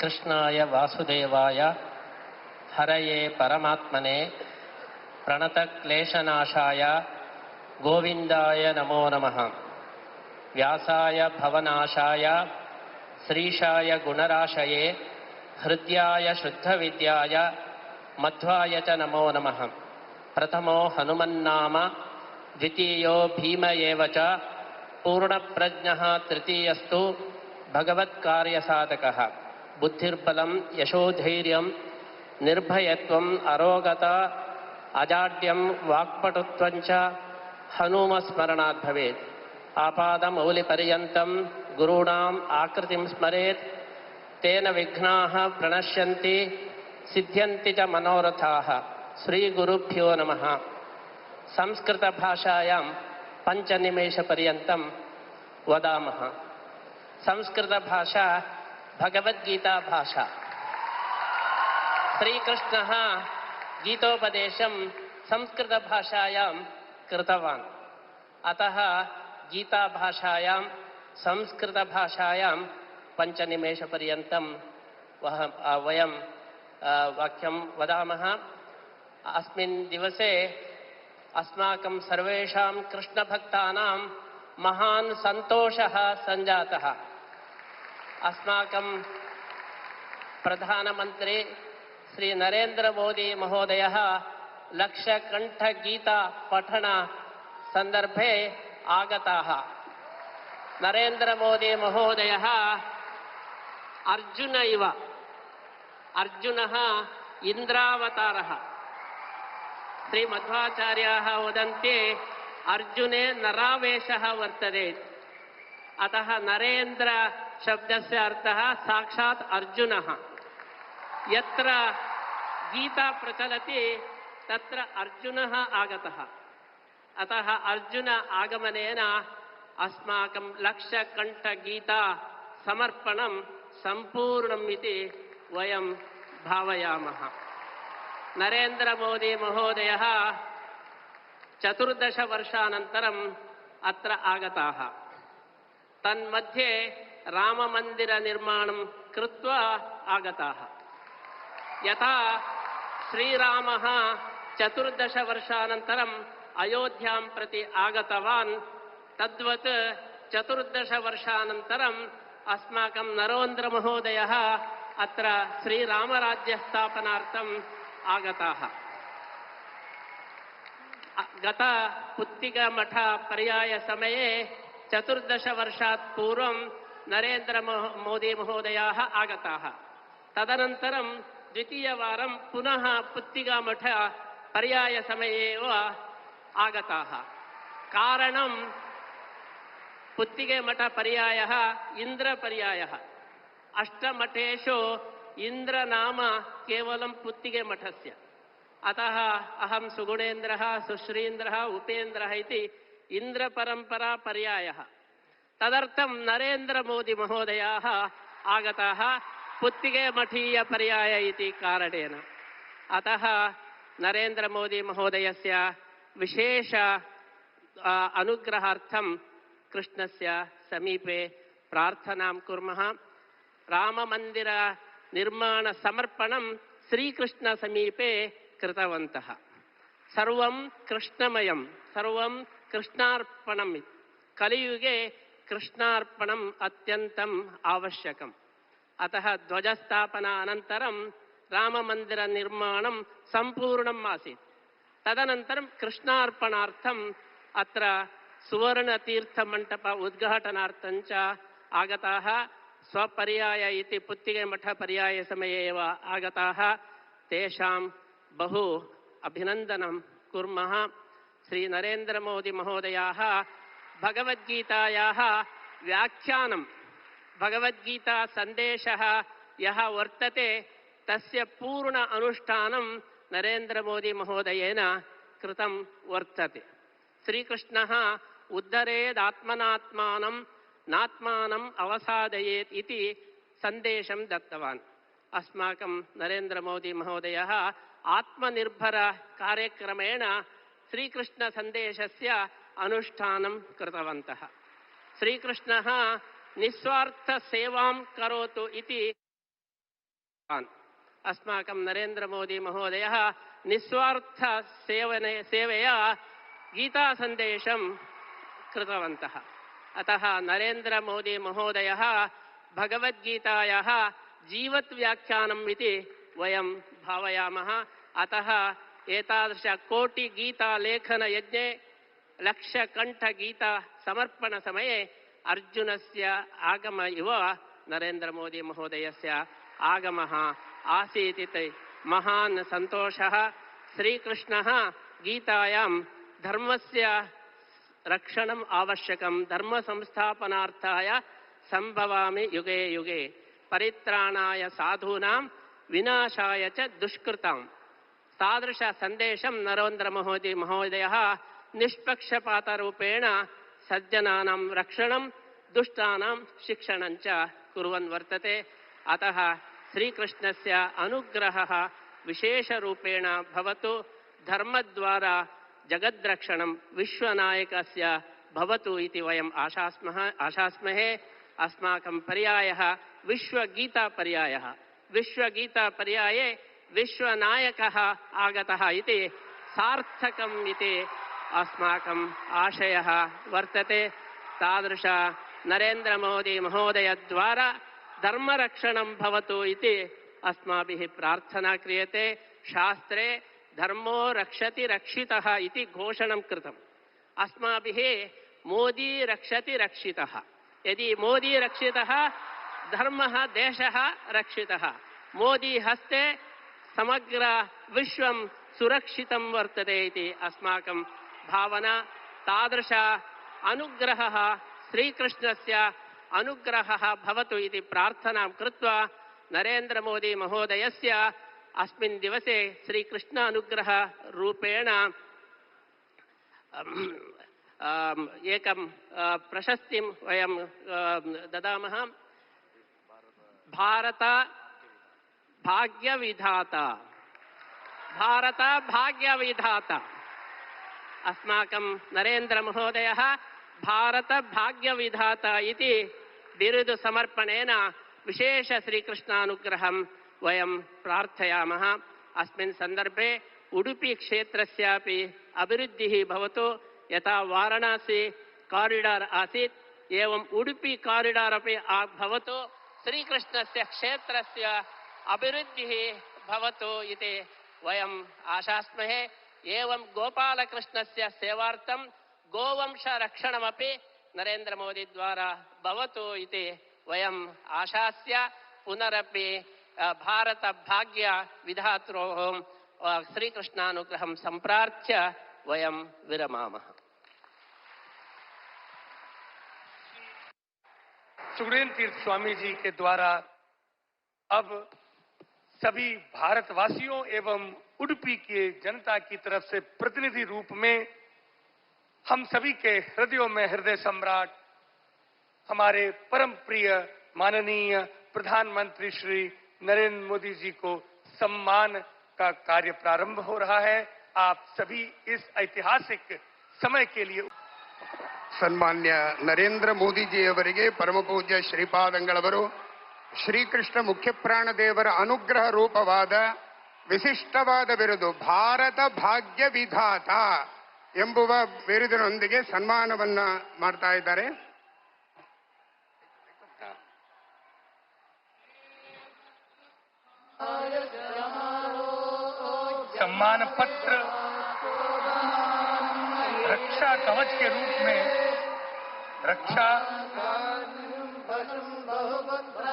कृष्णाय वासुदेवाय हरये परमात्मने प्रणतक्लेशनाशाय गोविन्दाय नमो नमः। व्यासाय भवनाशाय श्रीशाय गुणराशये हृद्याय शुद्धविद्याय मध्वाय च नमो नमः। प्रथमो हनुमन्नाम द्वितीयो भीम एव च पूर्णप्रज्ञः तृतीयस्तु भगवत्कार्यसाधकः बुद्धिर्बलं यशोधैर्यं निर्भयत्वम् अरोगता अजाड्यं वाक्पटुत्वञ्च हनुमस्मरणात् भवेत्। आपादमौलिपर्यन्तं गुरूणाम् आकृतिं स्मरेत्। तेन विघ्ना विघ्नाः प्रणश्यन्ति, सिद्ध्यन्ति च मनोरथाः। श्रीगुरुभ्यो नमः। संस्कृतभाषायां पञ्चनिमेषपर्यन्तं वदामः। संस्कृतभाषा भगवद्गीताभाषा श्रीकृष्णः गीतोपदेशं संस्कृतभाषायां कृतवान्। अतः गीताभाषायां, संस्कृतभाषायां पञ्चनिमेषपर्यन्तं वह वयं वाक्यं वदामः। अस्मिन् दिवसे अस्माकं सर्वेषां कृष्णभक्तानां महान् सन्तोषः अस्माकं प्रधानमन्त्री श्री नरेन्द्रमोदी महोदयः लक्षकण्ठगीतापठनसन्दर्भे आगताः। नरेन्द्रमोदी महोदयः अर्जुन इव। अर्जुनः इन्द्रावतारः। श्रीमध्वाचार्याः वदन्ति, अर्जुने नरावेशः वर्तते। अतः नरेन्द्र शब्दस्य अर्थः साक्षात् अर्जुनः। यत्र गीता प्रचलति, तत्र अर्जुनः आगतः। अतः अर्जुन आगमनेन अस्माकं लक्षकण्ठगीता समर्पणं सम्पूर्णम् इति वयं नरेन्द्रमोदी महोदयः चतुर्दशवर्षानन्तरम् अत्र आगताः। तन्मध्ये राममन्दिरनिर्माणं कृत्वा आगताः। यथा श्रीरामः चतुर्दशवर्षानन्तरम् अयोध्यां प्रति आगतवान्, तद्वत् चतुर्दशवर्षानन्तरम् अस्माकं नरेन्द्रमहोदयः अत्र श्रीरामराज्यस्थापनार्थम् आगताः। गत पुत्तिगमठपर्यायसमये चतुर्दशवर्षात् पूर्वं नरेन्द्रमोदी महोदयाः आगताः। तदनन्तरं द्वितीयवारं पुनः पुत्तिगामठ पर्यायसमये एव आगताः। कारणं पुत्तिगेमठपर्यायः इन्द्रपर्यायः। अष्टमठेषु इन्द्रनाम केवलं पुत्तिगेमठस्य अतः अहं सुगुणेन्द्रः, सुश्रीन्द्रः, उपेन्द्रः इति ತದರ್ಥಂ ನರೇಂದ್ರ ಮೋದಿ ಮಹೋದಯ ಆಗತಃ ಪುತ್ತಿಗೆ ಮಠೀಯ ಪರ್ಯಾಯ ಇತಿ ಕಾರಣೇನ. ಅತಃ ನರೇಂದ್ರ ಮೋದಿ ಮಹೋದಯಸ್ಯ ವಿಶೇಷ ಅನುಗ್ರಹಾರ್ಥಂ ಕೃಷ್ಣಸ್ಯ ಸಮೀಪೆ ಪ್ರಾರ್ಥನಾಂ ಕುರ್ಮಃ. ರಾಮಮಂದಿರ ನಿರ್ಮಾಣ ಸಮರ್ಪಣಂ ಶ್ರೀಕೃಷ್ಣ ಸಮೀಪೆ ಕೃತವಂತಹ ಸರ್ವಂ ಕೃಷ್ಣಮಯಂ, ಸರ್ವಂ ಕೃಷ್ಣಾರ್ಪಣಂ. ಕಲಿಯುಗೆ कृष्णार्पणम् अत्यन्तम् आवश्यकम्। अतः ध्वजस्थापनानन्तरं राममन्दिरनिर्माणं सम्पूर्णम् आसीत्। तदनन्तरं कृष्णार्पणार्थम् अत्र सुवर्णतीर्थमण्डप उद्घाटनार्थञ्च आगताः। स्वपर्याय इति पुत्तिगेमठपर्यायसमये एव आगताः। तेषां बहु अभिनन्दनं कुर्मः। श्रीनरेन्द्रमोदिमहोदयाः भगवद्गीतायाः व्याख्यानं भगवद्गीतासन्देशः यः वर्तते तस्य पूर्ण अनुष्ठानं नरेन्द्रमोदिमहोदयेन कृतं वर्तते। श्रीकृष्णः उद्धरेदात्मनात्मानं नात्मानम् अवसादयेत् इति सन्देशं दत्तवान्। अस्माकं नरेन्द्रमोदिमहोदयः आत्मनिर्भरकार्यक्रमेण श्रीकृष्णसन्देशस्य अनुष्ठानं कृतवन्तः। श्रीकृष्णः निस्वार्थसेवां करोतु इति अस्माकं नरेन्द्रमोदीमहोदयः निस्वार्थसेवने, सेवया गीतासन्देशं कृतवन्तः। अतः नरेन्द्रमोदीमहोदयः भगवद्गीतायाः जीवत्व्याख्यानम् इति वयं भावयामः। अतः एतादृशकोटिगीतालेखनयज्ञे लक्षकण्ठगीतासमर्पणसमये अर्जुनस्य आगम इव नरेन्द्रमोदीमहोदयस्य आगमः आसीत् इति महान् सन्तोषः श्रीकृष्णः गीतायां धर्मस्य रक्षणम् आवश्यकं धर्मसंस्थापनार्थाय सम्भवामि युगे युगे परित्राणाय साधूनां विनाशाय च दुष्कृताम् तादृशसन्देशं नरेन्द्रमहोदय महोदयः निष्पक्षपातरूपेण सज्जनानां रक्षणं, दुष्टानां शिक्षणं च कुर्वन् वर्तते। अतः श्रीकृष्णस्य अनुग्रहः विशेषरूपेण भवतु। धर्मद्वारा जगद्रक्षणं विश्वनायकस्य भवतु इति वयम् आशास्मः, आशास्महे। अस्माकं पर्यायः विश्वगीतापर्यायः। विश्वगीतापर्याये विश्वनायकः आगतः इति सार्थकम् इति अस्माकम् आशयः वर्तते। तादृश नरेन्द्रमोदीमहोदयद्वारा धर्मरक्षणं भवतु इति अस्माभिः प्रार्थना क्रियते। शास्त्रे धर्मो रक्षति रक्षितः इति घोषणं कृतम्। अस्माभिः मोदी रक्षति रक्षितः। यदि मोदी रक्षितः, धर्मः, देशः रक्षितः। मोदी हस्ते समग्र विश्वं सुरक्षितं वर्तते इति अस्माकं भावना, तादृश अनुग्रहः श्रीकृष्णस्य अनुग्रहः भवतु इति प्रार्थनां कृत्वा नरेन्द्रमोदी महोदयस्य अस्मिन् दिवसे श्रीकृष्ण अनुग्रहरूपेण एकं प्रशस्तिं वयं ददामः। भारत भाग्यविधाता। भारत भाग्यविधाता। अस्माकं नरेन्द्रमहोदयः भारतभाग्यविधाता इति बिरुदुसमर्पणेन विशेषश्रीकृष्णानुग्रहं वयं प्रार्थयामः। अस्मिन् सन्दर्भे उडुपीक्षेत्रस्यापि अभिवृद्धिः भवतु। यथा वाराणसी कारिडार् आसीत् एवम् उडुपि कारिडार् अपि भवतु। श्रीकृष्णस्य क्षेत्रस्य अभिवृद्धिः भवतु इति वयम् आशास्महे। एवं गोपालकृष्णस्य सेवार्थं गोवंशरक्षणमपि नरेन्द्रमोदीद्वारा भवतु इति वयम् आशास्य पुनरपि भारतभाग्यविधात्रोः श्रीकृष्णानुग्रहं सम्प्रार्थ्य वयं विरमामः। सुगुणेन्द्र तीर्थ स्वामी जी के द्वारा अब सभी भारतवासियों एवं उडुपी के जनता की तरफ से प्रतिनिधि रूप में हम सभी के हृदयों में हृदय सम्राट हमारे परम प्रिय माननीय प्रधानमंत्री श्री नरेंद्र मोदी जी को सम्मान का कार्य प्रारंभ हो रहा है आप सभी इस ऐतिहासिक समय के लिए ಸನ್ಮಾನ್ಯ ನರೇಂದ್ರ ಮೋದಿಜಿಯವರಿಗೆ ಪರಮಪೂಜ್ಯ ಶ್ರೀಪಾದಂಗಳವರು ಶ್ರೀಕೃಷ್ಣ ಮುಖ್ಯಪ್ರಾಣ ದೇವರ ಅನುಗ್ರಹ ರೂಪವಾದ ವಿಶಿಷ್ಟವಾದ ಬಿರುದು ಭಾರತ ಭಾಗ್ಯ ವಿಧಾತ ಎಂಬುವ ಬಿರುದಿನೊಂದಿಗೆ ಸನ್ಮಾನವನ್ನ ಮಾಡ್ತಾ ಇದ್ದಾರೆ सम्मान पत्र रक्षा कवच के रूप में रक्षा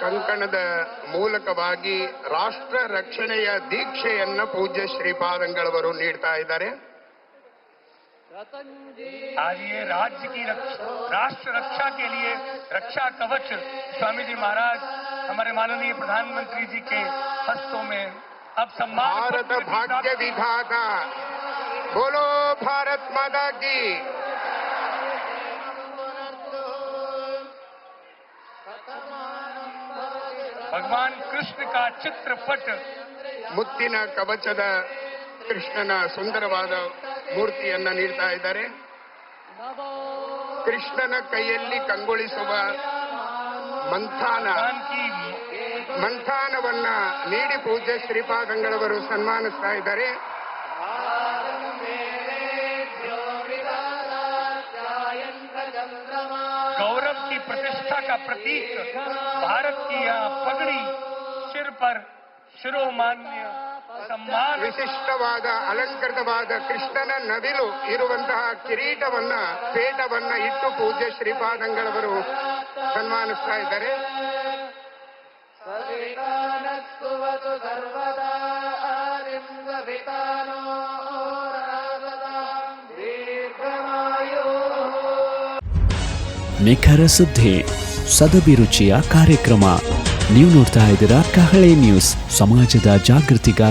ಕಂಕಣದ ಮೂಲಕವಾಗಿ ರಾಷ್ಟ್ರ ರಕ್ಷಣೆಯ ದೀಕ್ಷೆಯನ್ನ ಪೂಜ್ಯ ಶ್ರೀಪಾದಂಗಳವರು ನೀಡ್ತಾ ಇದ್ದಾರೆ आज ये राज्य की रक्षा, राष्ट्र रक्षा के लिए रक्षा कवच स्वामी जी महाराज हमारे माननीय प्रधानमंत्री जी के हस्तों में अब सम्मान ಭಾರತ पत्र भी ಭಾಗ್ಯ प्राप्त- ವಿಧಾತ ಬೋಲೋ ಭಗವಾನ್ ಕೃಷ್ಣ ಕಾ ಚಿತ್ರಪಟ ಮುತ್ತಿನ ಕವಚದ ಕೃಷ್ಣನ ಸುಂದರವಾದ ಮೂರ್ತಿಯನ್ನ ನೀಡ್ತಾ ಇದ್ದಾರೆ. ಕೃಷ್ಣನ ಕೈಯಲ್ಲಿ ಕಂಗೊಳಿಸುವ ಮಂಥಾನ. ಮಂಥಾನವನ್ನ ನೀಡಿ ಪೂಜ್ಯ ಶ್ರೀಪಾದಂಗಳವರು ಸನ್ಮಾನಿಸ್ತಾ ಇದ್ದಾರೆ. प्रतिष्ठा का प्रतीक भारत की यह पगड़ी सिर पर शिरोमान्य सम्मान ವಿಶಿಷ್ಟವಾದ ಅಲಂಕೃತವಾದ ಕೃಷ್ಣನ ನವಿಲು ಇರುವಂತಹ ಕಿರೀಟವನ್ನ ಪೇಟವನ್ನ ಇಟ್ಟು ಪೂಜ್ಯ ಶ್ರೀಪಾದಂಗಳವರು ಸನ್ಮಾನಿಸ್ತಾ ಇದ್ದಾರೆ ನಿಖರ ಸುದ್ದಿ ಸದಭಿರುಚಿಯ ಕಾರ್ಯಕ್ರಮ. ನೀವು ನೋಡ್ತಾ ಇದ್ದೀರಾ ಕಹಳೆ ನ್ಯೂಸ್ ಸಮಾಜದ ಜಾಗೃತಿಗಾಗಿ.